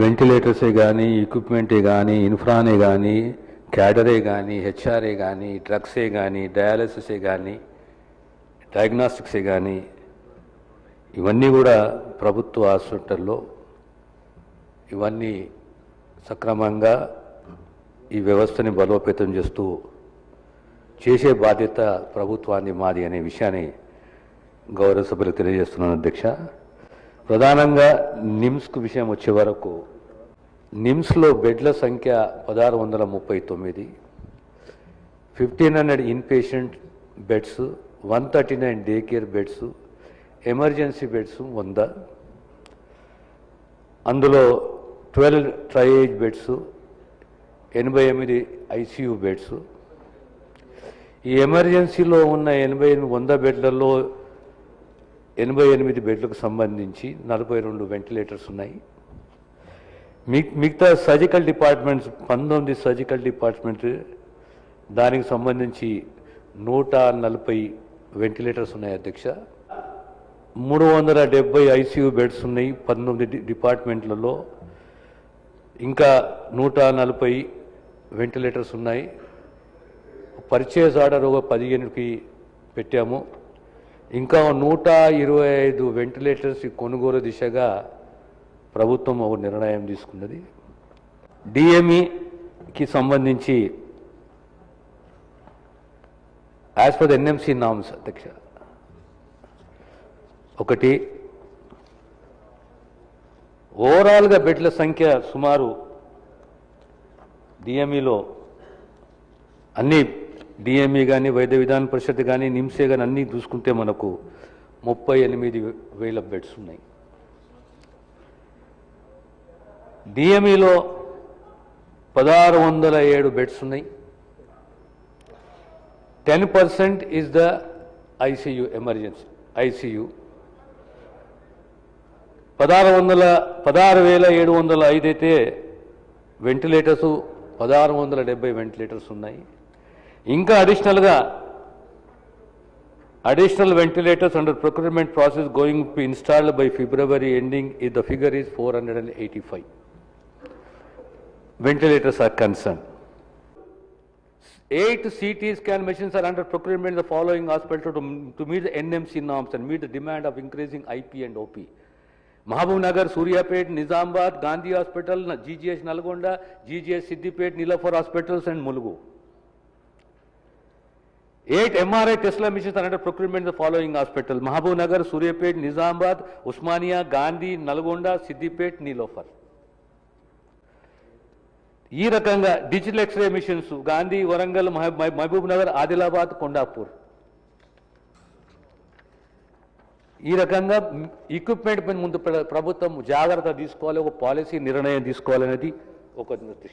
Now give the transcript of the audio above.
వెంటిలేటర్సే కానీ ఎక్విప్మెంటే కానీ ఇన్ఫ్రానే కానీ క్యాడరే కానీ హెచ్ఆర్ఏ కానీ డ్రగ్సే కానీ డయాలసిసే కానీ డయాగ్నాస్టిక్సే కానీ ఇవన్నీ కూడా ప్రభుత్వ హాస్పిటల్లో ఇవన్నీ సక్రమంగా ఈ వ్యవస్థని బలోపేతం చేస్తూ చేసే బాధ్యత ప్రభుత్వాన్ని మాది అనే విషయాన్ని గౌరవ సభ్యులకు తెలియజేస్తున్నాను అధ్యక్ష. ప్రధానంగా నిమ్స్కు విషయం వచ్చే వరకు నిమ్స్లో బెడ్ల సంఖ్య పదహారు వందల ముప్పై తొమ్మిది fifteen hundred inpatient beds one thirty nine day care beds emergency beds వంద అందులో ట్వెల్వ్ ట్రయేజ్ బెడ్స్ ఎనభై ఎనిమిది ఐసీయూ బెడ్స్. ఈ ఎమర్జెన్సీలో ఉన్న ఎనభై ఎనిమిది వంద బెడ్లలో ఎనభై ఎనిమిది బెడ్లకు సంబంధించి నలభై రెండు వెంటిలేటర్స్ ఉన్నాయి. మిగతా సర్జికల్ డిపార్ట్మెంట్స్ పంతొమ్మిది సర్జికల్ డిపార్ట్మెంట్ దానికి సంబంధించి నూట నలభై వెంటిలేటర్స్ ఉన్నాయి అధ్యక్ష. మూడు వందల డెబ్బై ఐసీయూ బెడ్స్ ఉన్నాయి పంతొమ్మిది డి- డిపార్ట్మెంట్లలో. ఇంకా నూట నలభై వెంటిలేటర్స్ ఉన్నాయి. పర్చేజ్ ఆర్డర్ ఒక పదిహేనుకి పెట్టాము. ఇంకా నూట ఇరవై ఐదు వెంటిలేటర్స్ కొనుగోలు దిశగా ప్రభుత్వం ఒక నిర్ణయం తీసుకున్నది. డిఎంఈకి సంబంధించి as per the NMC norms అధ్యక్ష. ఒకటి ఓవరాల్గా బెడ్ల సంఖ్య సుమారు డిఎంఈలో అన్ని డిఎంఈ కానీ వైద్య విధాన పరిషత్ కానీ నిమ్సే కానీ అన్నీ చూసుకుంటే మనకు ముప్పై ఎనిమిది వేల బెడ్స్ ఉన్నాయి. డిఎంఈలో పదహారు వందల ఏడు బెడ్స్ ఉన్నాయి. Ten percent is the ICU emergency ICU పదహారు వందల పదహారు వేల ఏడు వందల ఐదు అయితే వెంటిలేటర్సు పదహారు వందల డెబ్బై వెంటిలేటర్స్ ఉన్నాయి. ఇంకా అడిషనల్గా additional ventilators under procurement process going to installed by February ending E is figure is four hundred ventilators are five ventilators are concern Eight CT scan machines are under procurement in the following hospital to, to meet the NMC norms and meet the demand of increasing IP and OP. Mahabub Nagar, Suryapet, Nizamabad, Gandhi Hospital, GGH Nalgonda, GGH Siddipet, Nilafar Hospitals and Mulugu. Eight MRI టెస్ట్లో machines అనంటే procurement following hospital Mahabubnagar Suryapet Nizamabad Osmania Gandhi Nalgonda Siddipet Niloufer ఈ రకంగా digital x-ray machines Gandhi Warangal Mahabubnagar Adilabad Kondapur ఈ రకంగా equipment ముందు ప్రభుత్వం జాగ్రత్త తీసుకోవాలి ఒక పాలసీ నిర్ణయం తీసుకోవాలనేది ఒక దృష్టి